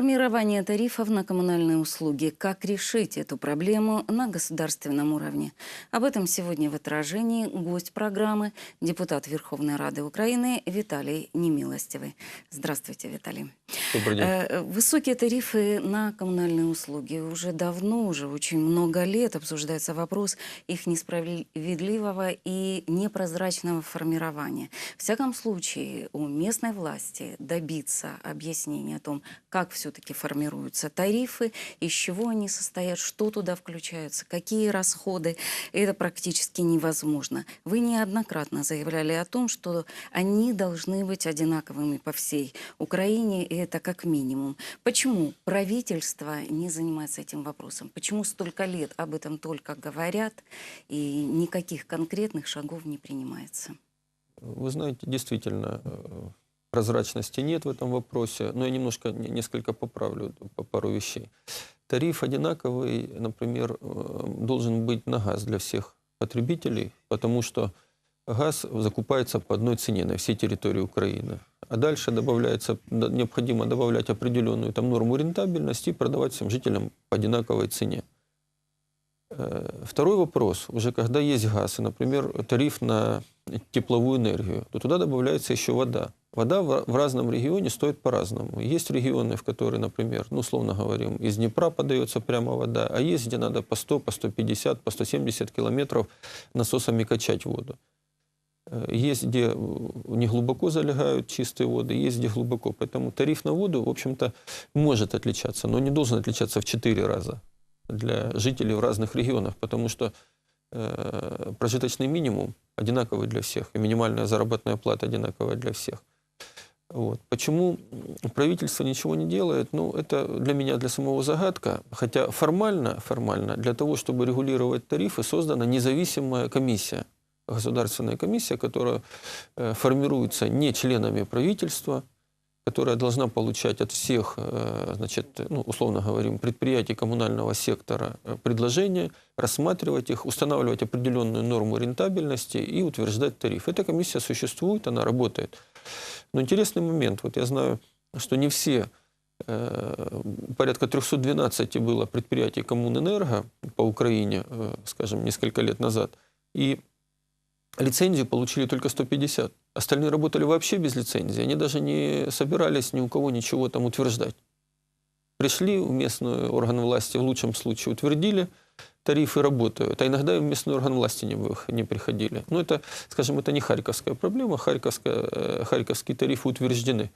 Формирование тарифов на коммунальные услуги. Как решить эту проблему на государственном уровне? Об этом сегодня в отражении гость программы, депутат Верховной Рады Украины Виталий Немилостивый. Здравствуйте, Виталий. Добрый день. Э, Высокие тарифы на коммунальные услуги. Уже давно, уже очень много лет обсуждается вопрос их несправедливого и непрозрачного формирования. В всяком случае, у местной власти добиться объяснения о том, как все-таки формируются тарифы, из чего они состоят, что туда включаются, какие расходы, это практически невозможно. Вы неоднократно заявляли о том, что они должны быть одинаковыми по всей Украине, и это как минимум. Почему правительство не занимается этим вопросом? Почему столько лет об этом только говорят, и никаких конкретных шагов не принимается? Вы знаете, действительно, э, прозрачности нет в этом вопросе, но я немножко, не- несколько поправлю по пару вещей. Тариф одинаковый, например, э, должен быть на газ для всех потребителей, потому что газ закупается по одной цене на всей территории Украины. А дальше добавляется, необходимо добавлять определенную там, норму рентабельности и продавать всем жителям по одинаковой цене. Э, Второй вопрос. Уже когда есть газ, и, например, тариф на тепловую энергию, то туда добавляется еще вода. Вода в разном регионе стоит по-разному. Есть регионы, в которые, например, ну, условно говорим, из Днепра подается прямо вода, а есть, где надо по 100, по 150, по 170 километров насосами качать воду. Э, Есть, где не глубоко залегают чистые воды, есть, где глубоко. Поэтому тариф на воду, в общем-то, может отличаться, но не должен отличаться в 4 раза для жителей в разных регионах, потому что э, прожиточный минимум одинаковый для всех, и минимальная заработная плата одинаковая для всех. Вот. Почему правительство ничего не делает? Ну, это для меня, для самого загадка. Хотя формально, формально для того, чтобы регулировать тарифы, создана независимая комиссия, государственная комиссия, которая э, формируется не членами правительства, которая должна получать от всех, э, значит, ну, условно говорим, предприятий коммунального сектора э, предложения, рассматривать их, устанавливать определенную норму рентабельности и утверждать тариф. Эта комиссия существует, она работает. Но интересный момент. Вот я знаю, что не все, э, порядка 312 было предприятий Коммунэнерго по Украине, э, скажем, несколько лет назад, и лицензию получили только 150. Остальные работали вообще без лицензии. Они даже не собирались ни у кого ничего там утверждать. Пришли в местный орган власти, в лучшем случае утвердили, тарифы работают, а иногда и в местный орган власти не, не приходили. Но это, скажем, это не харьковская проблема, харьковская, э, харьковские тарифы утверждены.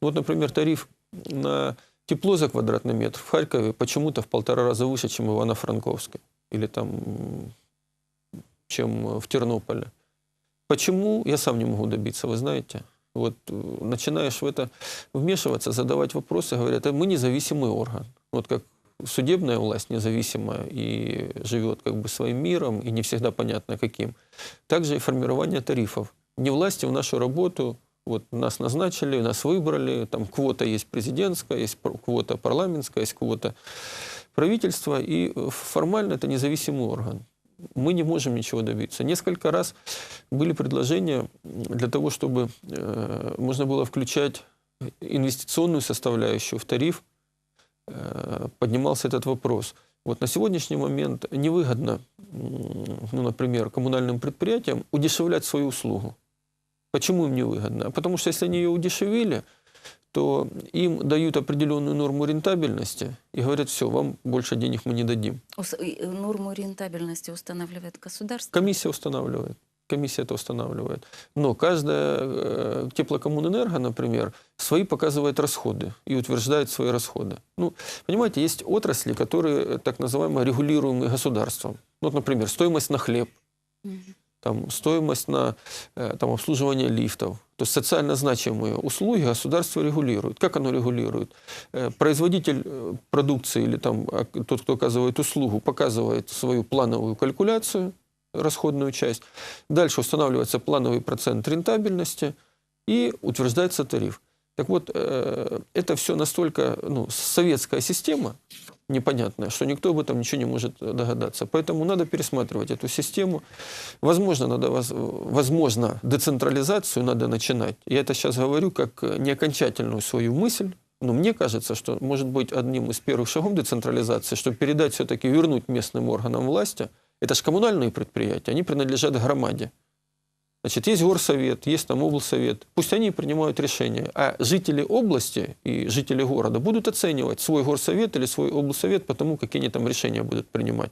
Вот, например, тариф на тепло за квадратный метр в Харькове почему-то в полтора раза выше, чем в Ивано-Франковске или там, чем в Тернополе. Почему, я сам не могу добиться, вы знаете. Вот э, начинаешь в это вмешиваться, задавать вопросы, говорят, «А мы независимый орган. Вот как судебная власть независимая и живет как бы своим миром, и не всегда понятно каким. Также и формирование тарифов. Не власти в нашу работу, вот нас назначили, нас выбрали, там квота есть президентская, есть квота парламентская, есть квота правительства, и формально это независимый орган. Мы не можем ничего добиться. Несколько раз были предложения для того, чтобы э, можно было включать инвестиционную составляющую в тариф, поднимался этот вопрос. Вот на сегодняшний момент невыгодно, ну, например, коммунальным предприятиям удешевлять свою услугу. Почему им невыгодно? А Потому что если они ее удешевили, то им дают определенную норму рентабельности и говорят, все, вам больше денег мы не дадим. Э, Норму рентабельности устанавливает государство. Комиссия устанавливает. Комиссия это устанавливает. Но каждая э, теплокоммунэнерго, например, свои показывает расходы и утверждает свои расходы. Ну, понимаете, есть отрасли, которые э, так называемые регулируемые государством. Вот, например, стоимость на хлеб, там, стоимость на э, там, обслуживание лифтов. То есть социально значимые услуги государство регулирует. Как оно регулирует? Производитель продукции или там, а, тот, кто оказывает услугу, показывает свою плановую калькуляцию, расходную часть. Дальше устанавливается плановый процент рентабельности и утверждается тариф. Так вот, э, это все настолько ну, советская система, непонятная, что никто об этом ничего не может догадаться. Поэтому надо пересматривать эту систему. Возможно, надо, воз- возможно, децентрализацию надо начинать. Я это сейчас говорю как э, не окончательную свою мысль, Но мне кажется, что может быть одним из первых шагов децентрализации, чтобы передать все-таки, вернуть местным органам власти. Это же коммунальные предприятия, они принадлежат громаде. Значит, есть горсовет, есть там облсовет. Пусть они принимают решения. А жители области и жители города будут оценивать свой горсовет или свой облсовет по тому, какие они там решения будут принимать.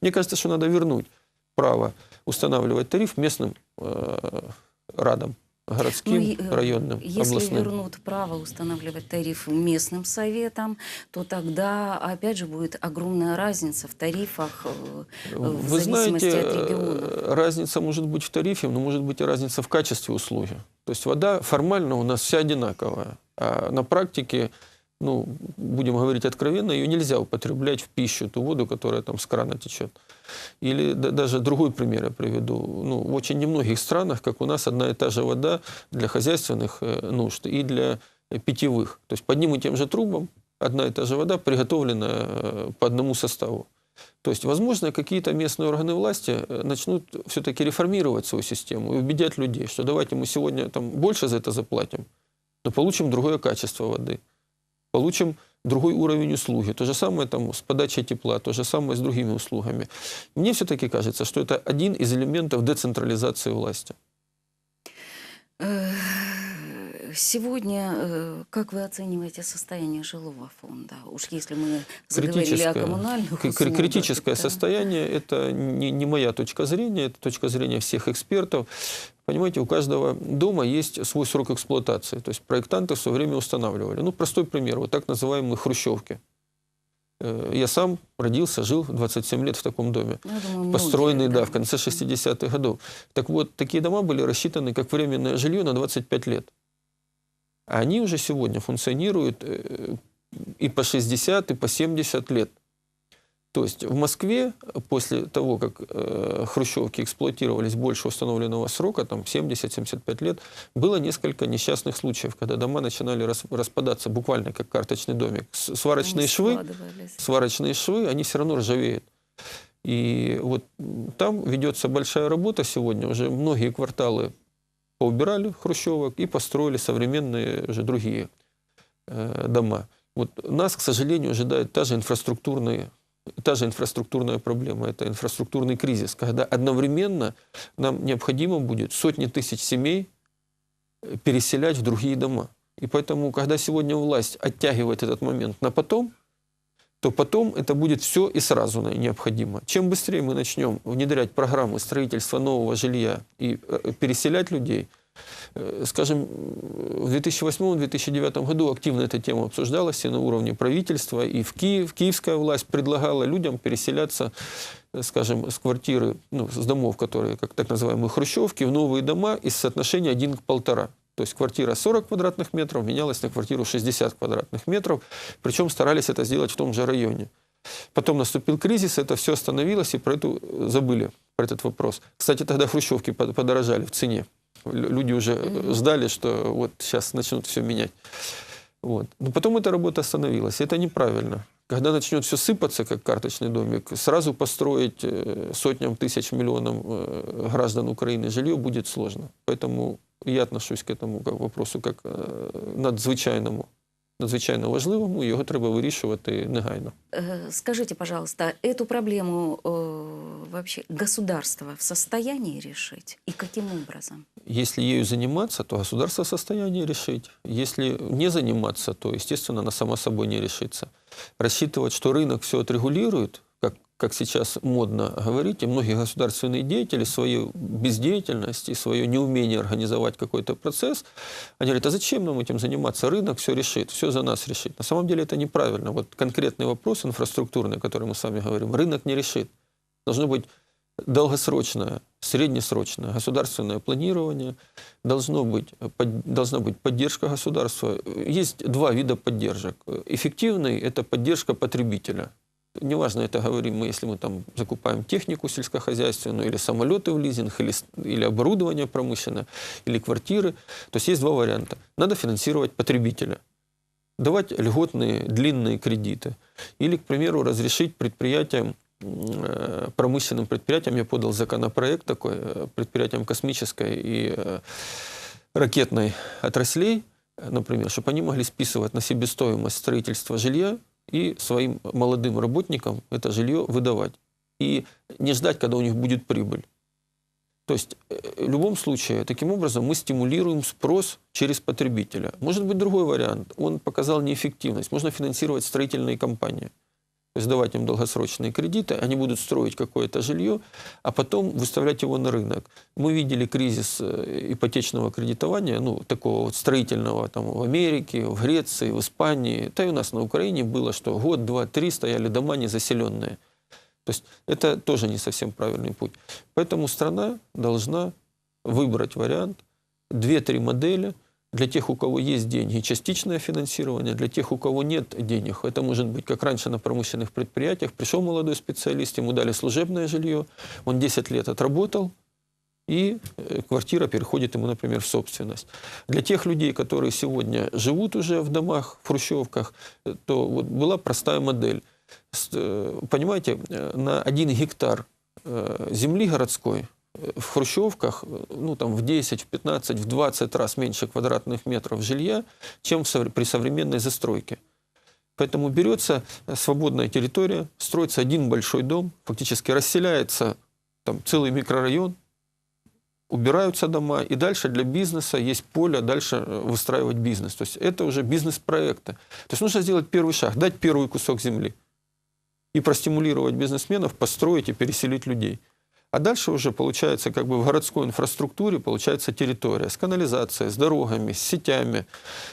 Мне кажется, что надо вернуть право устанавливать тариф местным э, радам, городским, Ну, э, районным, Если областным. вернут право устанавливать тариф местным советам, то тогда, опять же, будет огромная разница в тарифах э, э, в Вы зависимости знаете, от региона. разница может быть в тарифе, но может быть и разница в качестве услуги. То есть вода формально у нас вся одинаковая, а на практике, ну, будем говорить откровенно, ее нельзя употреблять в пищу, ту воду, которая там с крана течет. Или да- даже другой пример я приведу. Ну, в очень немногих странах, как у нас, одна и та же вода для хозяйственных э, нужд и для питьевых. То есть по одним и тем же трубам одна и та же вода приготовлена э, по одному составу. То есть, возможно, какие-то местные органы власти э, начнут все-таки реформировать свою систему и убедять людей, что давайте мы сегодня там больше за это заплатим, но получим другое качество воды, получим другой уровень услуги. То же самое там с подачей тепла, то же самое с другими услугами. Мне все-таки кажется, что это один из элементов децентрализации власти. Сегодня, э, как вы оцениваете состояние жилого фонда? Уж если мы заговорили о коммунальных услугах, критическое да. состояние – это не, не моя точка зрения, это точка зрения всех экспертов. Понимаете, у каждого дома есть свой срок эксплуатации. То есть проектанты в свое время устанавливали. Ну, простой пример, вот так называемые хрущевки. Э, Я сам родился, жил 27 лет в таком доме. Ну, думаю, Построенный, да, в конце 60-х годов. Так вот, такие дома были рассчитаны как временное жилье на 25 лет. Они уже сегодня функционируют э, и по 60, и по 70 лет. То есть в Москве после того, как э, хрущевки эксплуатировались больше установленного срока, там 70-75 лет, было несколько несчастных случаев, когда дома начинали рас- распадаться буквально как карточный домик. Сварочные Они швы сварочные швы, они все равно ржавеют. И вот там ведется большая работа сегодня. Уже многие кварталы поубирали хрущевок и построили современные уже другие э, дома. Вот нас, к сожалению, ожидает та же инфраструктурная, та же инфраструктурная проблема. Это инфраструктурный кризис, когда одновременно нам необходимо будет сотни тысяч семей э, переселять в другие дома. И поэтому, когда сегодня власть оттягивает этот момент на потом, то потом это будет все и сразу необходимо. Чем быстрее мы начнем внедрять программы строительства нового жилья и э, переселять людей, э, скажем, в 2008-2009 году активно эта тема обсуждалась и на уровне правительства, и в Киев, киевская власть предлагала людям переселяться, э, скажем, с квартиры, ну, с домов, которые, как так называемые хрущевки, в новые дома из соотношения 1 к полтора. То есть квартира 40 квадратных метров менялась на квартиру 60 квадратных метров, причем старались это сделать в том же районе. Потом наступил кризис, это все остановилось, и про это э, забыли, про этот вопрос. Кстати, тогда хрущевки под- подорожали в цене. Лю- Люди уже э, ждали, что вот сейчас начнут все менять. Вот. Но потом эта работа остановилась. Это неправильно. Когда начнет все сыпаться, как карточный домик, сразу построить э, сотням тысяч, миллионам э, граждан Украины жилье будет сложно. Поэтому я отношусь к этому как вопросу як е, надзвичайному, надзвичайно важливому, його треба вирішувати негайно. Э, Скажите, пожалуйста, эту проблему э, вообще государство в состоянии решить? И каким образом? Если ею заниматься, то государство в состоянии решить. Если не заниматься, то, естественно, она сама собой не решится. Рассчитывать, что рынок все отрегулирует, как, сейчас модно говорить, и многие государственные деятели свою бездеятельность и свое неумение организовать какой-то процесс, они говорят, а зачем нам этим заниматься? Рынок все решит, все за нас решит. На самом деле это неправильно. Вот конкретный вопрос инфраструктурный, о котором мы с вами говорим, рынок не решит. Должно быть долгосрочное, среднесрочное государственное планирование, должно быть, под- должна быть поддержка государства. Есть два вида поддержек. Эффективный – это поддержка потребителя. Неважно, это говорим мы, если мы там закупаем технику сельскохозяйственную, или самолеты в лизинг, или, или оборудование промышленное, или квартиры. То есть есть два варианта. Надо финансировать потребителя давать льготные длинные кредиты. Или, к примеру, разрешить предприятиям, э, промышленным предприятиям, я подал законопроект такой, э, предприятиям космической и э, ракетной отраслей, например, чтобы они могли списывать на себестоимость строительства жилья и своим молодым работникам это жилье выдавать. И не ждать, когда у них будет прибыль. То есть э, в любом случае, таким образом мы стимулируем спрос через потребителя. Может быть другой вариант. Он показал неэффективность. Можно финансировать строительные компании. То им долгосрочные кредиты, они будут строить какое-то жилье, а потом выставлять его на рынок. Мы видели кризис э, ипотечного кредитования, ну, такого вот строительного там в Америке, в Греции, в Испании, да и у нас на Украине было, что год, два, три стояли дома незаселенные. То есть это тоже не совсем правильный путь. Поэтому страна должна выбрать вариант, две-три модели – для тех, у кого есть деньги, частичное финансирование. Для тех, у кого нет денег, это может быть, как раньше на промышленных предприятиях. Пришел молодой специалист, ему дали служебное жилье, он 10 лет отработал, и э, квартира переходит ему, например, в собственность. Для тех людей, которые сегодня живут уже в домах, в хрущевках, э, то вот была простая модель. Э, понимаете, на один гектар земли городской в хрущевках ну, там, в 10, в 15, в 20 раз меньше квадратных метров жилья, чем при современной застройке. Поэтому берется свободная территория, строится один большой дом, фактически расселяется там, целый микрорайон, убираются дома, и дальше для бизнеса есть поле дальше э, выстраивать бизнес. То есть это уже бизнес-проекты. То есть нужно сделать первый шаг, дать первый кусок земли и простимулировать бизнесменов построить и переселить людей. А дальше уже получается как бы в городской инфраструктуре получается территория с канализацией, с дорогами, с сетями,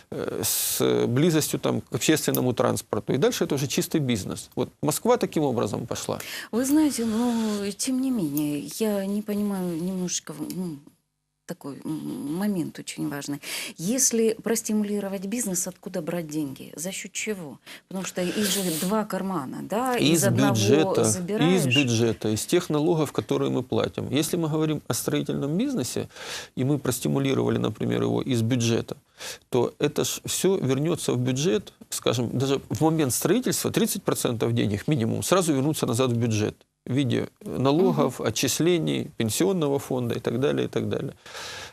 э, с близостью там, к общественному транспорту. И дальше это уже чистый бизнес. Вот Москва таким образом пошла. Вы знаете, но тем не менее, я не понимаю немножечко ну, такой момент очень важный. Если простимулировать бизнес, откуда брать деньги? За счет чего? Потому что их же два кармана, да? Из, из одного бюджета, забираешь. Из бюджета, из тех налогов, которые мы платим. Если мы говорим о строительном бизнесе, и мы простимулировали, например, его из бюджета, то это ж все вернется в бюджет, скажем, даже в момент строительства 30% денег минимум сразу вернутся назад в бюджет в виде налогов, угу. отчислений, пенсионного фонда и так далее, и так далее.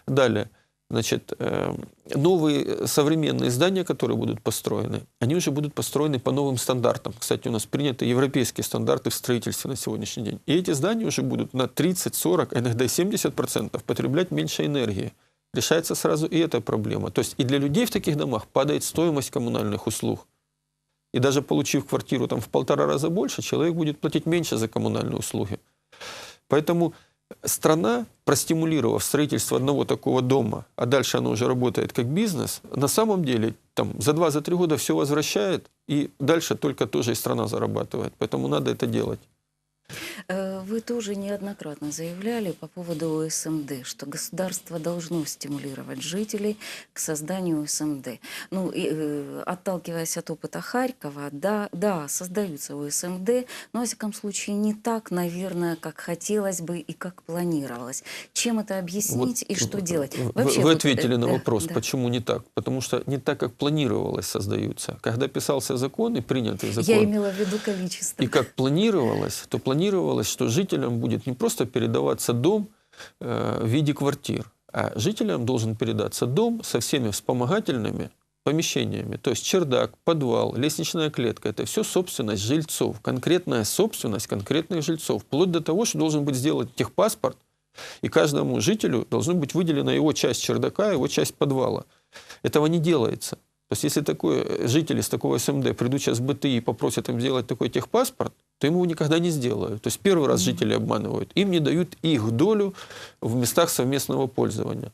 Далее, значит, э, новые современные здания, которые будут построены, они уже будут построены по новым стандартам. Кстати, у нас приняты европейские стандарты в строительстве на сегодняшний день. И эти здания уже будут на 30, 40, а иногда 70% потреблять меньше энергии. Решается сразу и эта проблема. То есть и для людей в таких домах падает стоимость коммунальных услуг. И даже получив квартиру там в полтора раза больше, человек будет платить меньше за коммунальные услуги. Поэтому страна, простимулировав строительство одного такого дома, а дальше оно уже работает как бизнес, на самом деле там, за два 3 года все возвращает, и дальше только тоже и страна зарабатывает. Поэтому надо это делать. Э, вы тоже неоднократно заявляли по поводу ОСМД, что государство должно стимулировать жителей к созданию ОСМД. Ну, и, э, отталкиваясь от опыта Харькова, да, да, создаются ОСМД, но, во всяком случае, не так, наверное, как хотелось бы и как планировалось. Чем это объяснить вот, и что делать? Вообще, вы вот, ответили э, на вопрос, да. почему не так. Потому что не так, как планировалось, создаются. Когда писался закон и принятый закон... Я имела в виду количество. И как планировалось, то планировалось, что жителям будет не просто передаваться дом э, в виде квартир, а жителям должен передаться дом со всеми вспомогательными помещениями. То есть чердак, подвал, лестничная клетка – это все собственность жильцов, конкретная собственность конкретных жильцов. Вплоть до того, что должен быть сделан техпаспорт, и каждому жителю должна быть выделена его часть чердака, его часть подвала. Этого не делается. То есть если такой житель из такого СМД придут сейчас в БТИ и попросят им сделать такой техпаспорт, то ему никогда не сделают. То есть первый раз жители обманывают. Им не дают их долю в местах совместного пользования.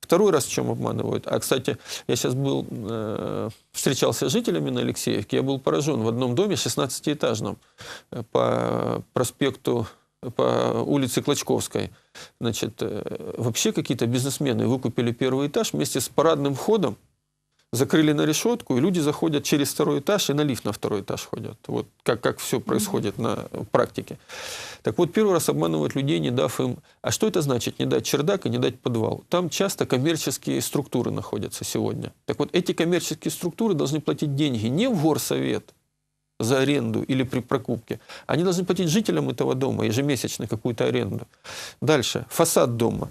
Второй раз в чем обманывают. А, кстати, я сейчас был, э, встречался с жителями на Алексеевке, я был поражен в одном доме 16-этажном э, по проспекту, по улице Клочковской. Значит, э, вообще какие-то бизнесмены выкупили первый этаж вместе с парадным входом, закрыли на решетку, и люди заходят через второй этаж и на лифт на второй этаж ходят. Вот как, как все происходит на практике. Так вот, первый раз обманывают людей, не дав им... А что это значит, не дать чердак и не дать подвал? Там часто коммерческие структуры находятся сегодня. Так вот, эти коммерческие структуры должны платить деньги не в горсовет, за аренду или при прокупке. Они должны платить жителям этого дома ежемесячно какую-то аренду. Дальше. Фасад дома.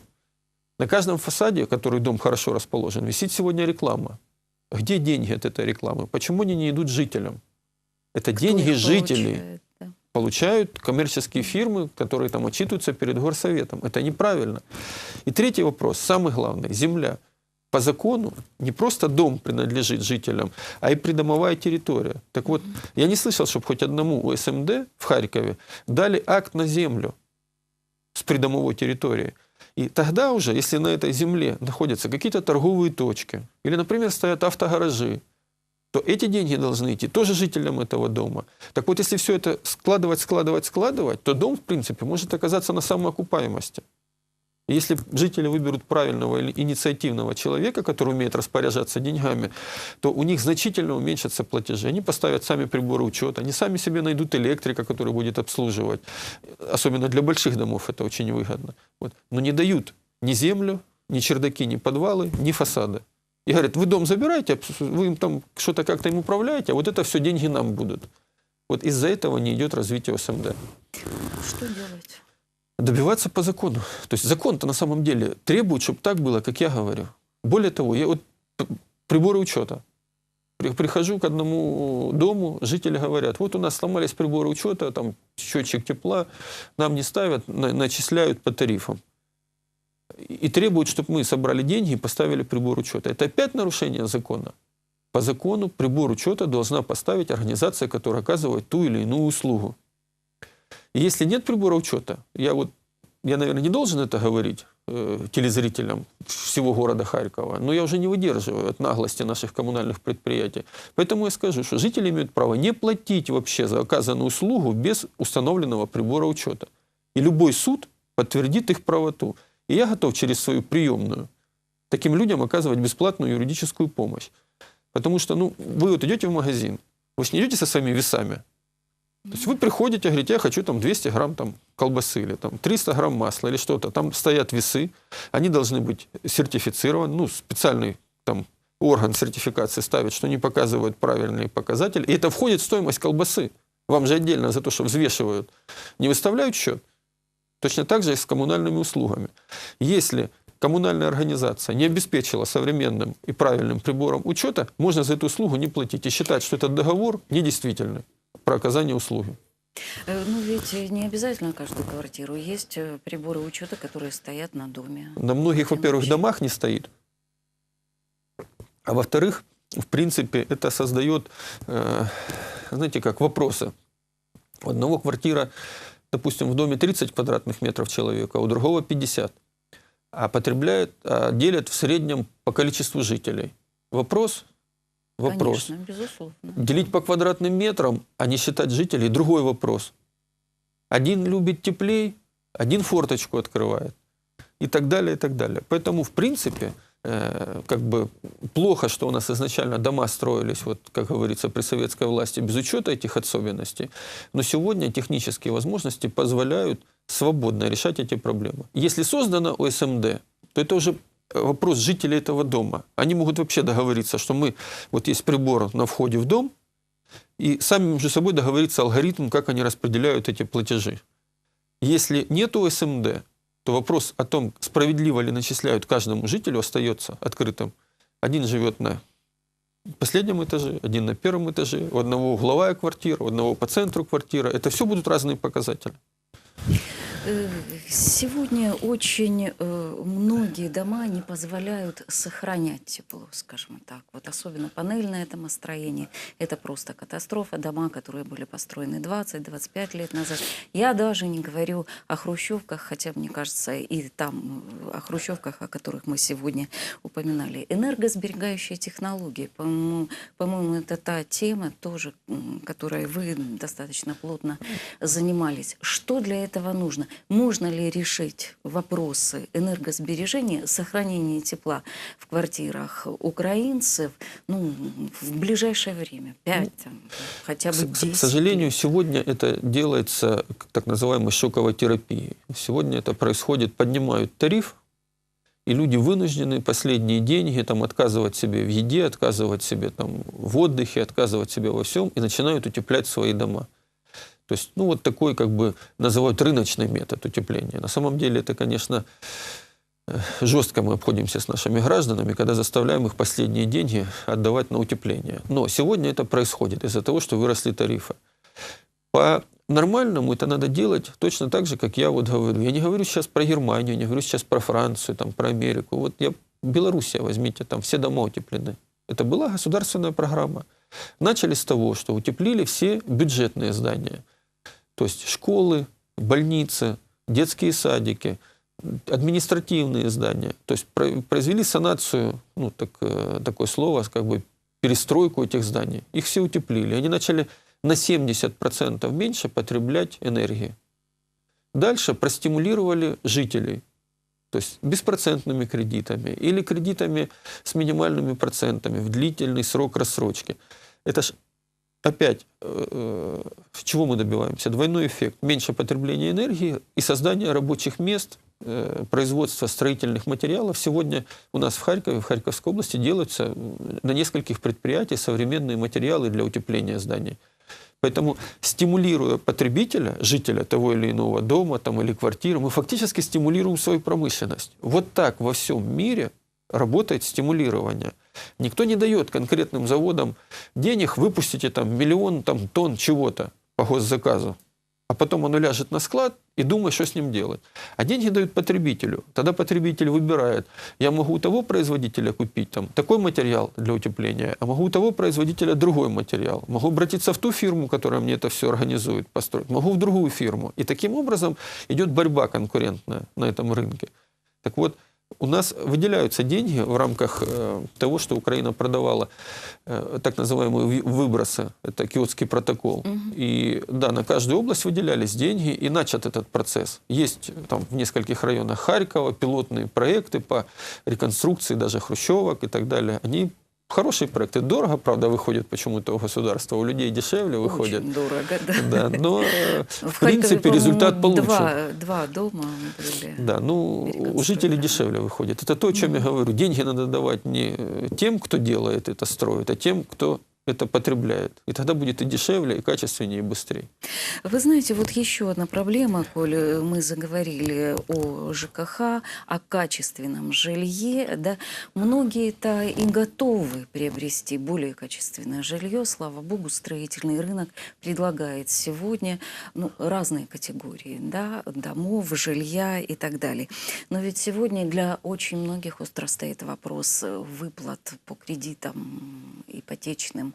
На каждом фасаде, который дом хорошо расположен, висит сегодня реклама. Где деньги от этой рекламы? Почему они не идут жителям? Это Кто деньги жителей получает, да. получают коммерческие фирмы, которые там отчитываются перед горсоветом. Это неправильно. И третий вопрос, самый главный. Земля. По закону не просто дом принадлежит жителям, а и придомовая территория. Так вот, я не слышал, чтобы хоть одному УСМД в Харькове дали акт на землю с придомовой территории. И тогда уже, если на этой земле находятся какие-то торговые точки, или, например, стоят автогаражи, то эти деньги должны идти тоже жителям этого дома. Так вот, если все это складывать, складывать, складывать, то дом, в принципе, может оказаться на самоокупаемости. Если жители выберут правильного или инициативного человека, который умеет распоряжаться деньгами, то у них значительно уменьшатся платежи. Они поставят сами приборы учета, они сами себе найдут электрика, который будет обслуживать. Особенно для больших домов это очень выгодно. Вот. Но не дают ни землю, ни чердаки, ни подвалы, ни фасады. И говорят, вы дом забираете, вы им там что-то как-то им управляете, а вот это все деньги нам будут. Вот из-за этого не идет развитие СМД. Что делать? Добиваться по закону. То есть закон-то на самом деле требует, чтобы так было, как я говорю. Более того, я вот приборы учета. При- Прихожу к одному дому, жители говорят, вот у нас сломались приборы учета, там счетчик тепла, нам не ставят, на- начисляют по тарифам. И требуют, чтобы мы собрали деньги и поставили прибор учета. Это опять нарушение закона. По закону прибор учета должна поставить организация, которая оказывает ту или иную услугу. Если нет прибора учета, я вот, я, наверное, не должен это говорить э, телезрителям всего города Харькова, но я уже не выдерживаю от наглости наших коммунальных предприятий. Поэтому я скажу, что жители имеют право не платить вообще за оказанную услугу без установленного прибора учета. И любой суд подтвердит их правоту. И я готов через свою приемную таким людям оказывать бесплатную юридическую помощь. Потому что, ну, вы вот идете в магазин, вы же не идете со своими весами, то есть вы приходите, говорите, я хочу там 200 грамм там, колбасы или там 300 грамм масла или что-то. Там стоят весы, они должны быть сертифицированы, ну, специальный там орган сертификации ставит, что они показывают правильные показатели. И это входит в стоимость колбасы. Вам же отдельно за то, что взвешивают, не выставляют счет. Точно так же и с коммунальными услугами. Если коммунальная организация не обеспечила современным и правильным прибором учета, можно за эту услугу не платить и считать, что этот договор недействительный про оказание услуги. Э, Ну, ведь не обязательно каждую квартиру. Есть э, приборы учета, которые стоят на доме. На многих, во-первых, домах не стоит. А во-вторых, в принципе, это создает, э, знаете, как вопросы. У одного квартира, допустим, в доме 30 квадратных метров человека, а у другого 50. А потребляют, а делят в среднем по количеству жителей. Вопрос? Вопрос. Конечно, безусловно. Делить по квадратным метрам, а не считать жителей – другой вопрос. Один любит теплей, один форточку открывает. И так далее, и так далее. Поэтому, в принципе, э, как бы плохо, что у нас изначально дома строились, вот, как говорится, при советской власти без учета этих особенностей. Но сегодня технические возможности позволяют свободно решать эти проблемы. Если создано ОСМД, то это уже вопрос жителей этого дома. Они могут вообще договориться, что мы, вот есть прибор на входе в дом, и сами между собой договориться алгоритм, как они распределяют эти платежи. Если нет ОСМД, то вопрос о том, справедливо ли начисляют каждому жителю, остается открытым. Один живет на последнем этаже, один на первом этаже, у одного угловая квартира, у одного по центру квартира. Это все будут разные показатели. Э, Сегодня очень э, многие дома не позволяют сохранять тепло, скажем так. Вот особенно панельное домостроение. Это просто катастрофа. Дома, которые были построены 20-25 лет назад. Я даже не говорю о хрущевках, хотя, мне кажется, и там э, о хрущевках, о которых мы сегодня упоминали. Энергосберегающие технологии. По-моему, по-моему, это та тема тоже, которой вы достаточно плотно занимались. Что для этого нужно? Можно ли решить вопросы энергосбережения, сохранения тепла в квартирах украинцев ну, в ближайшее время? Пять, там, хотя бы К, к- к 10 сожалению, лет? сегодня это делается так называемой шоковой терапией. Сегодня это происходит, поднимают тариф, и люди вынуждены последние деньги там, отказывать себе в еде, отказывать себе там, в отдыхе, отказывать себе во всем, и начинают утеплять свои дома. То есть, ну, вот такой, как бы, называют рыночный метод утепления. На самом деле это, конечно, э, жестко мы обходимся с нашими гражданами, когда заставляем их последние деньги отдавать на утепление. Но сегодня это происходит из-за того, что выросли тарифы. По нормальному это надо делать точно так же, как я вот говорю. Я не говорю сейчас про Германию, не говорю сейчас про Францию, там, про Америку. Вот я Белоруссия возьмите, там все дома утеплены. Это была государственная программа. Начали с того, что утеплили все бюджетные здания. То есть школы, больницы, детские садики, административные здания. То есть про- произвели санацию, ну, так, э, такое слово, как бы перестройку этих зданий. Их все утеплили. Они начали на 70% меньше потреблять энергии. Дальше простимулировали жителей. То есть беспроцентными кредитами или кредитами с минимальными процентами в длительный срок рассрочки. Это ж опять э, э, чего мы добиваемся? Двойной эффект. Меньше потребления энергии и создание рабочих мест, э, производство строительных материалов. Сегодня у нас в Харькове, в Харьковской области делаются на нескольких предприятиях современные материалы для утепления зданий. Поэтому стимулируя потребителя, жителя того или иного дома там, или квартиры, мы фактически стимулируем свою промышленность. Вот так во всем мире работает стимулирование. Никто не дает конкретным заводам денег, выпустите там миллион там, тонн чего-то по госзаказу, а потом оно ляжет на склад и думает, что с ним делать. А деньги дают потребителю. Тогда потребитель выбирает, я могу у того производителя купить там, такой материал для утепления, а могу у того производителя другой материал. Могу обратиться в ту фирму, которая мне это все организует, построит. Могу в другую фирму. И таким образом идет борьба конкурентная на этом рынке. Так вот, у нас выделяются деньги в рамках э, того, что Украина продавала э, так называемые выбросы, это Киотский протокол. И да, на каждую область выделялись деньги, и начат этот процесс. Есть э, там в нескольких районах Харькова пилотные проекты по реконструкции даже хрущевок и так далее. Они хорошие проекты, дорого, правда, выходят почему-то у государства, у людей дешевле выходят. Очень дорого, да. Да, но э, в, В Харькове, принципе результат получен. Два, два дома были. Да, ну, у жителей дешевле выходит. Это то, о чем я говорю. Деньги надо давать не тем, кто делает это, строит, а тем, кто это потребляет. И тогда будет и дешевле, и качественнее, и быстрее. Вы знаете, вот еще одна проблема, коль мы заговорили о ЖКХ, о качественном жилье, да, многие-то и готовы приобрести более качественное жилье. Слава богу, строительный рынок предлагает сегодня ну, разные категории да, домов, жилья и так далее. Но ведь сегодня для очень многих остро стоит вопрос выплат по кредитам ипотечным.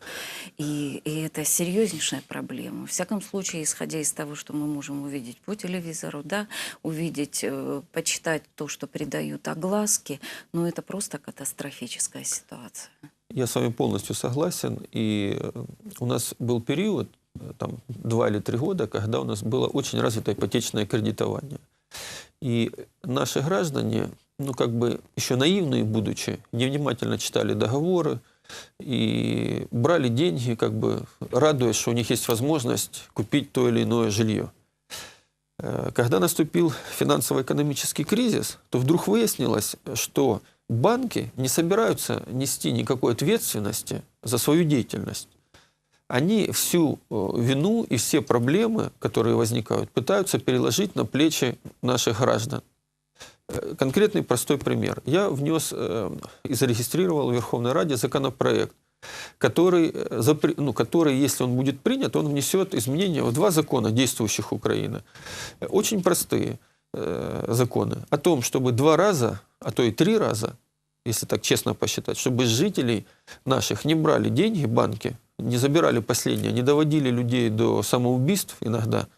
И, и это серьезнейшая проблема. Во всяком случае, исходя из того, что мы можем увидеть по телевизору, да, увидеть, э, почитать то, что придают огласки, ну это просто катастрофическая ситуация. Я с вами полностью согласен. И э, у нас был период, э, там, два или три года, когда у нас было очень развито ипотечное кредитование. И наши граждане, ну, как бы еще наивные будучи, невнимательно читали договоры и брали деньги, как бы радуясь, что у них есть возможность купить то или иное жилье. Э, Когда наступил финансово-экономический кризис, то вдруг выяснилось, что банки не собираются нести никакой ответственности за свою деятельность. Они всю э, вину и все проблемы, которые возникают, пытаются переложить на плечи наших граждан. Э, Конкретный простой пример. Я внес э, и зарегистрировал в Верховной Раде законопроект, который, э, ну, который, если он будет принят, он внесет изменения в два закона, действующих Украины. Очень простые законы о том, чтобы два раза, а то и три раза, если так честно посчитать, чтобы жителей наших не брали деньги банки, не забирали последние, не доводили людей до самоубийств иногда,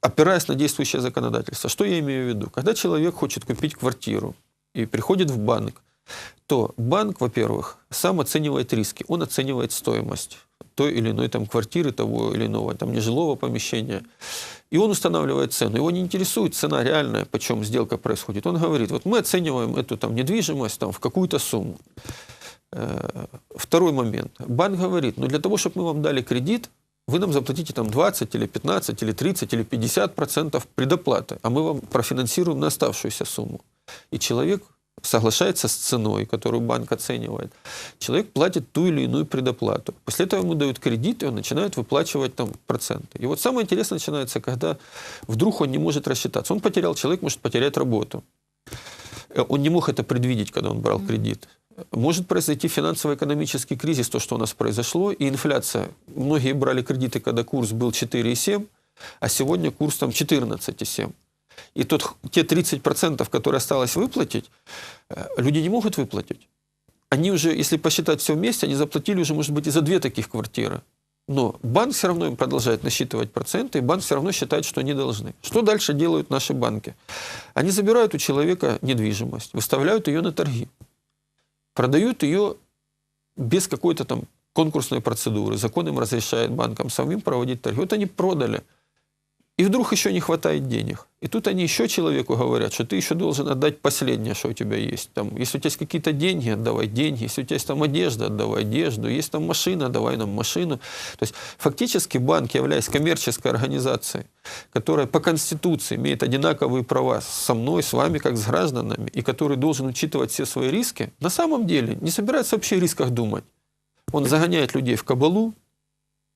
опираясь на действующее законодательство. Что я имею в виду? Когда человек хочет купить квартиру и приходит в банк, то банк, во-первых, сам оценивает риски, он оценивает стоимость той или иной там квартиры, того или иного там нежилого помещения. И он устанавливает цену. Его не интересует цена реальная, почем сделка происходит. Он говорит, вот мы оцениваем эту там недвижимость там, в какую-то сумму. Э, Второй момент. Банк говорит, ну для того, чтобы мы вам дали кредит, вы нам заплатите там 20 или 15 или 30 или 50 процентов предоплаты, а мы вам профинансируем на оставшуюся сумму. И человек соглашается с ценой, которую банк оценивает. Человек платит ту или иную предоплату. После этого ему дают кредит, и он начинает выплачивать там проценты. И вот самое интересное начинается, когда вдруг он не может рассчитаться. Он потерял, человек может потерять работу. Э, Он не мог это предвидеть, когда он брал кредит. Может произойти финансово-экономический кризис, то, что у нас произошло, и инфляция. Многие брали кредиты, когда курс был 4,7, а сегодня курс там 14,7. И тот, те 30%, которые осталось выплатить, э, люди не могут выплатить. Они уже, если посчитать все вместе, они заплатили уже, может быть, и за две таких квартиры. Но банк все равно им продолжает насчитывать проценты, и банк все равно считает, что они должны. Что дальше делают наши банки? Они забирают у человека недвижимость, выставляют ее на торги, продают ее без какой-то там конкурсной процедуры. Закон им разрешает банкам самим проводить торги. Вот они продали. И вдруг еще не хватает денег. И тут они еще человеку говорят, что ты еще должен отдать последнее, что у тебя есть. Там, если у тебя есть какие-то деньги, отдавай деньги. Если у тебя есть там одежда, отдавай одежду. Есть там машина, давай нам машину. То есть фактически банк, являясь коммерческой организацией, которая по Конституции имеет одинаковые права со мной, с вами, как с гражданами, и который должен учитывать все свои риски, на самом деле не собирается вообще о рисках думать. Он загоняет людей в кабалу,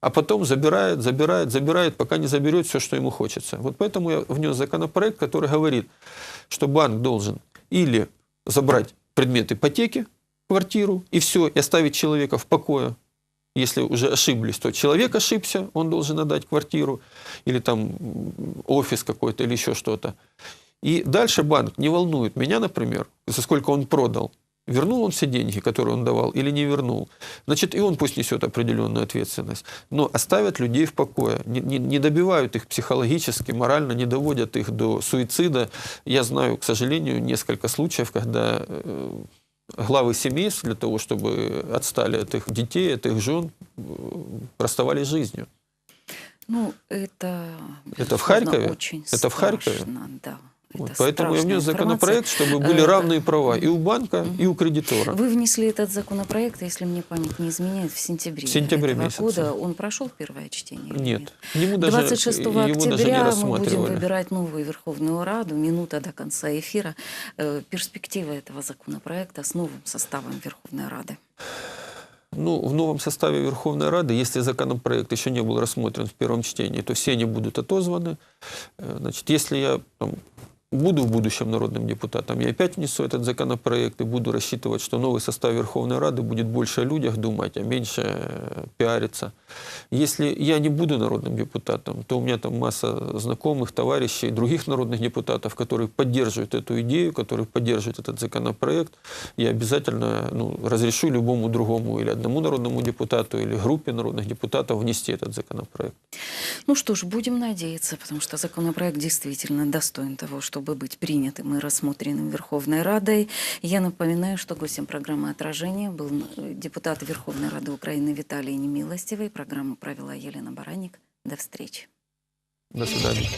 а потом забирает, забирает, забирает, пока не заберет все, что ему хочется. Вот поэтому я внес законопроект, который говорит, что банк должен или забрать предмет ипотеки, квартиру, и все, и оставить человека в покое. Если уже ошиблись, то человек ошибся, он должен отдать квартиру, или там офис какой-то, или еще что-то. И дальше банк не волнует меня, например, за сколько он продал, Вернул он все деньги, которые он давал, или не вернул? Значит, и он пусть несет определенную ответственность. Но оставят людей в покое, не, не- не добивают их психологически, морально, не доводят их до суицида. Я знаю, к сожалению, несколько случаев, когда э, главы семейств для того, чтобы отстали от их детей, от их жен, э, расставались жизнью. Ну, это... Это в Харькове? Очень Это в Харькове? страшно, да. Вот, Это поэтому я внес законопроект, чтобы были Э, равные права и у банка, и у кредитора. Вы внесли этот законопроект, если мне память не изменяет, в сентябре, В сентябре этого месяце. года. Он прошел первое чтение? или Нет, ему даже, 26 его даже не октября мы будем выбирать новую Верховную Раду. Минута до конца эфира. Э, Перспектива этого законопроекта с новым составом Верховной Рады. Ну, в новом составе Верховной Рады, если законопроект еще не был рассмотрен в первом чтении, то все они будут отозваны. Э, Значит, если я там, буду в будущем народным депутатом, я опять внесу этот законопроект и буду рассчитывать, что новый состав Верховной Рады будет больше о людях думать, а меньше э, пиариться. Если я не буду народным депутатом, то у меня там масса знакомых, товарищей, других народных депутатов, которые поддерживают эту идею, которые поддерживают этот законопроект. Я обязательно ну, разрешу любому другому или одному народному депутату, или группе народных депутатов внести этот законопроект. Ну что ж, будем надеяться, потому что законопроект действительно достоин того, чтобы быть принятым и рассмотренным Верховной Радой. Я напоминаю, что гостем программы «Отражение» был депутат Верховной Рады Украины Виталий Немилостивый. Программу провела Елена Баранник. До встречи. До свидания.